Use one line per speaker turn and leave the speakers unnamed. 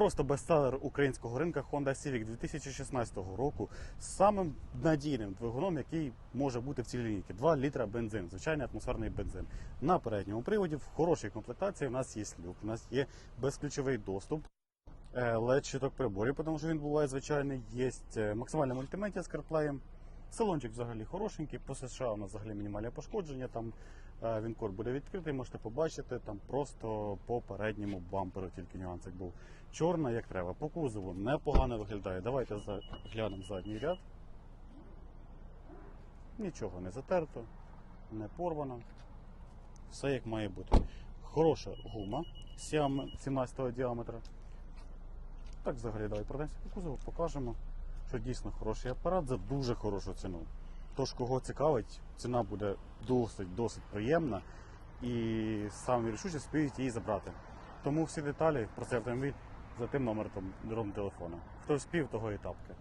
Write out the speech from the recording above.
просто бестселер українського ринку Honda Civic 2016 року з самим надійним двигуном, який може бути в цій лінійці. 2 літра бензин, звичайний атмосферний бензин. На передньому приводі в хорошій комплектації у нас є люк, у нас є безключовий доступ. led щиток приборів, тому що він буває звичайний. Є е, максимальна мультимедіа з CarPlay. Салончик взагалі хорошенький. По США у нас взагалі мінімальне пошкодження. Там е, він код буде відкритий, можете побачити. Там просто по передньому бамперу тільки нюансик був. Чорна, як треба. По кузову непогано виглядає. Давайте глянемо задній ряд. Нічого не затерто, не порвано. Все як має бути. Хороша гума 17 діаметра. Так взагалі давай пройдемося по кузову, покажемо, що дійсно хороший апарат за дуже хорошу ціну. Тож, кого цікавить, ціна буде досить досить приємна і сам рішуче спіють її забрати. Тому всі деталі про цей автомобіль за тим номером телефону. Хто спів, того і тапки.